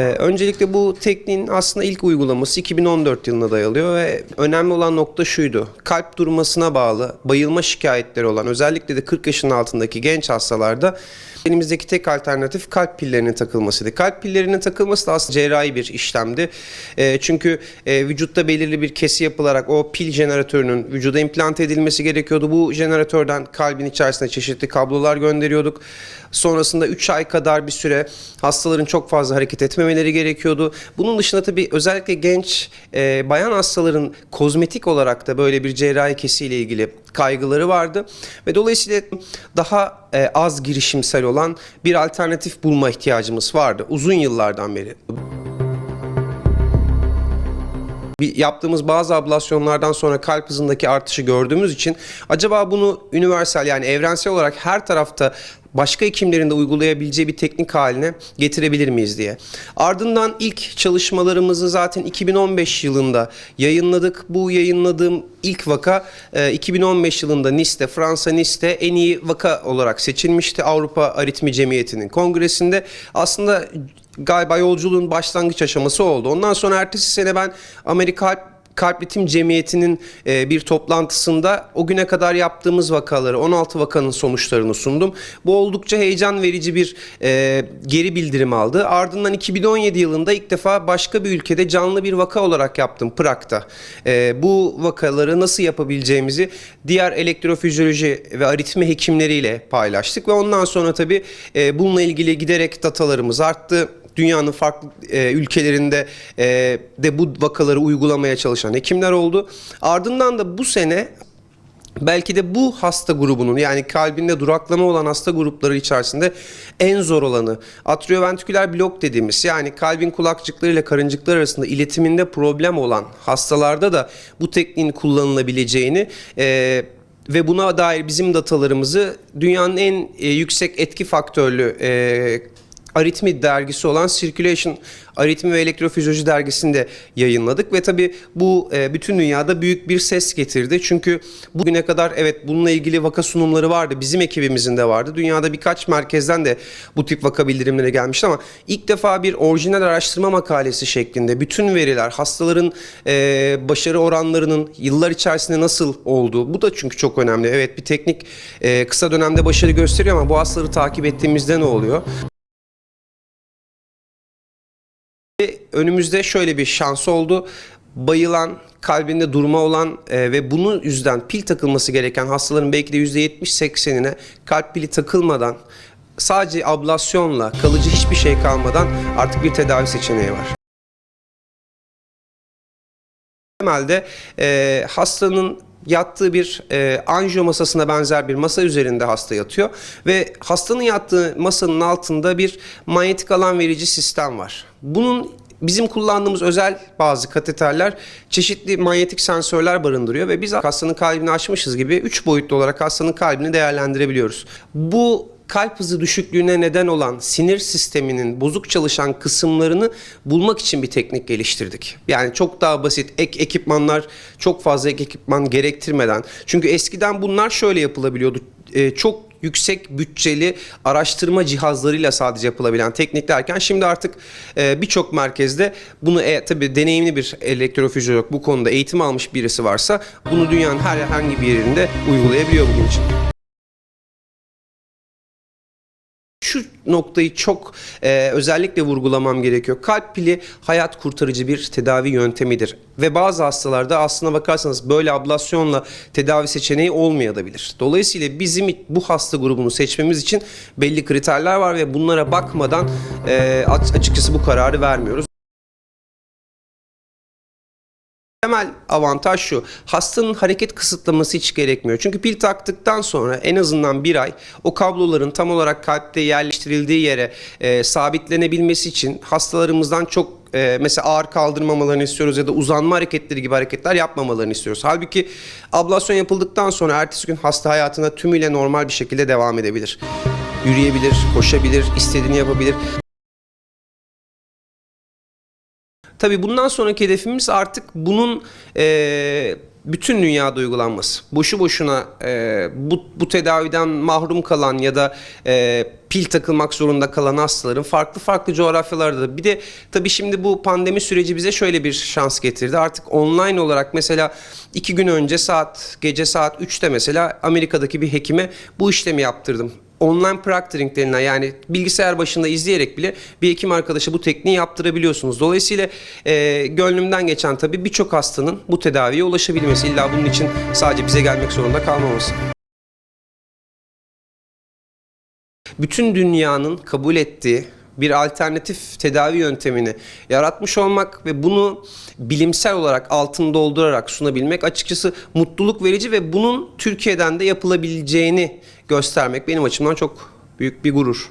Ee, öncelikle bu tekniğin aslında ilk uygulaması 2014 yılına dayalıyor ve önemli olan nokta şuydu. Kalp durmasına bağlı bayılma şikayetleri olan özellikle de 40 yaşın altındaki genç hastalarda elimizdeki tek alternatif kalp pillerinin takılmasıydı. Kalp pillerinin takılması da aslında cerrahi bir işlemdi. Ee, çünkü e, vücutta belirli bir kesi yapılarak o pil jeneratörünün vücuda implant edilmesi gerekiyordu. Bu jeneratörden kalbin içerisine çeşitli kablolar gönderiyorduk. Sonrasında 3 ay kadar bir süre hastaların çok fazla hareket etmemeleri gerekiyordu. Bunun dışında tabii özellikle genç e, bayan hastaların kozmetik olarak da böyle bir cerrahi kesiyle ilgili kaygıları vardı ve dolayısıyla daha e, az girişimsel olan bir alternatif bulma ihtiyacımız vardı uzun yıllardan beri. Bir yaptığımız bazı ablasyonlardan sonra kalp hızındaki artışı gördüğümüz için acaba bunu universal yani evrensel olarak her tarafta başka hekimlerin de uygulayabileceği bir teknik haline getirebilir miyiz diye. Ardından ilk çalışmalarımızı zaten 2015 yılında yayınladık. Bu yayınladığım ilk vaka e, 2015 yılında Nice'de, Fransa Nice'de en iyi vaka olarak seçilmişti Avrupa Aritmi Cemiyeti'nin kongresinde. Aslında galiba yolculuğun başlangıç aşaması oldu. Ondan sonra ertesi sene ben Amerika Kalp Kalp Ritim Cemiyeti'nin e, bir toplantısında o güne kadar yaptığımız vakaları, 16 vakanın sonuçlarını sundum. Bu oldukça heyecan verici bir e, geri bildirim aldı. Ardından 2017 yılında ilk defa başka bir ülkede canlı bir vaka olarak yaptım Prag'da. E, bu vakaları nasıl yapabileceğimizi diğer elektrofizyoloji ve aritmi hekimleriyle paylaştık ve ondan sonra tabii e, bununla ilgili giderek datalarımız arttı dünyanın farklı e, ülkelerinde e, de bu vakaları uygulamaya çalışan hekimler oldu. Ardından da bu sene belki de bu hasta grubunun yani kalbinde duraklama olan hasta grupları içerisinde en zor olanı atrioventriküler blok dediğimiz yani kalbin kulakçıkları ile karıncıklar arasında iletiminde problem olan hastalarda da bu tekniğin kullanılabileceğini e, ve buna dair bizim datalarımızı dünyanın en e, yüksek etki faktörlü e, aritmi dergisi olan Circulation Aritmi ve Elektrofizyoloji dergisinde yayınladık ve tabii bu e, bütün dünyada büyük bir ses getirdi. Çünkü bugüne kadar evet bununla ilgili vaka sunumları vardı. Bizim ekibimizin de vardı. Dünyada birkaç merkezden de bu tip vaka bildirimleri gelmişti ama ilk defa bir orijinal araştırma makalesi şeklinde bütün veriler, hastaların e, başarı oranlarının yıllar içerisinde nasıl olduğu. Bu da çünkü çok önemli. Evet bir teknik e, kısa dönemde başarı gösteriyor ama bu hastaları takip ettiğimizde ne oluyor? Önümüzde şöyle bir şans oldu. Bayılan, kalbinde durma olan e, ve bunun yüzden pil takılması gereken hastaların belki de %70-80'ine kalp pili takılmadan sadece ablasyonla kalıcı hiçbir şey kalmadan artık bir tedavi seçeneği var. Temelde e, hastanın yattığı bir e, anjiyo masasına benzer bir masa üzerinde hasta yatıyor ve hastanın yattığı masanın altında bir manyetik alan verici sistem var. Bunun bizim kullandığımız özel bazı kateterler çeşitli manyetik sensörler barındırıyor ve biz hastanın kalbini açmışız gibi 3 boyutlu olarak hastanın kalbini değerlendirebiliyoruz. Bu kalp hızı düşüklüğüne neden olan sinir sisteminin bozuk çalışan kısımlarını bulmak için bir teknik geliştirdik. Yani çok daha basit ek ekipmanlar, çok fazla ek ekipman gerektirmeden. Çünkü eskiden bunlar şöyle yapılabiliyordu. Ee, çok yüksek bütçeli araştırma cihazlarıyla sadece yapılabilen tekniklerken şimdi artık e, birçok merkezde bunu e, tabi deneyimli bir elektrofizyolog bu konuda eğitim almış birisi varsa bunu dünyanın herhangi bir yerinde uygulayabiliyor bugün için. Şu noktayı çok e, özellikle vurgulamam gerekiyor. Kalp pili hayat kurtarıcı bir tedavi yöntemidir. Ve bazı hastalarda aslına bakarsanız böyle ablasyonla tedavi seçeneği olmayabilir. Dolayısıyla bizim bu hasta grubunu seçmemiz için belli kriterler var ve bunlara bakmadan e, açıkçası bu kararı vermiyoruz. Temel avantaj şu. Hastanın hareket kısıtlaması hiç gerekmiyor. Çünkü pil taktıktan sonra en azından bir ay o kabloların tam olarak kalpte yerleştirildiği yere e, sabitlenebilmesi için hastalarımızdan çok e, mesela ağır kaldırmamalarını istiyoruz ya da uzanma hareketleri gibi hareketler yapmamalarını istiyoruz. Halbuki ablasyon yapıldıktan sonra ertesi gün hasta hayatına tümüyle normal bir şekilde devam edebilir. Yürüyebilir, koşabilir, istediğini yapabilir. Tabii bundan sonraki hedefimiz artık bunun e, bütün dünyada uygulanması. Boşu boşuna e, bu, bu tedaviden mahrum kalan ya da e, pil takılmak zorunda kalan hastaların farklı farklı coğrafyalarda da bir de tabii şimdi bu pandemi süreci bize şöyle bir şans getirdi. Artık online olarak mesela iki gün önce saat gece saat 3'te mesela Amerika'daki bir hekime bu işlemi yaptırdım online proctoring denilen yani bilgisayar başında izleyerek bile bir hekim arkadaşa bu tekniği yaptırabiliyorsunuz. Dolayısıyla e, gönlümden geçen tabii birçok hastanın bu tedaviye ulaşabilmesi. İlla bunun için sadece bize gelmek zorunda kalmaması. Bütün dünyanın kabul ettiği bir alternatif tedavi yöntemini yaratmış olmak ve bunu bilimsel olarak altını doldurarak sunabilmek açıkçası mutluluk verici ve bunun Türkiye'den de yapılabileceğini göstermek benim açımdan çok büyük bir gurur.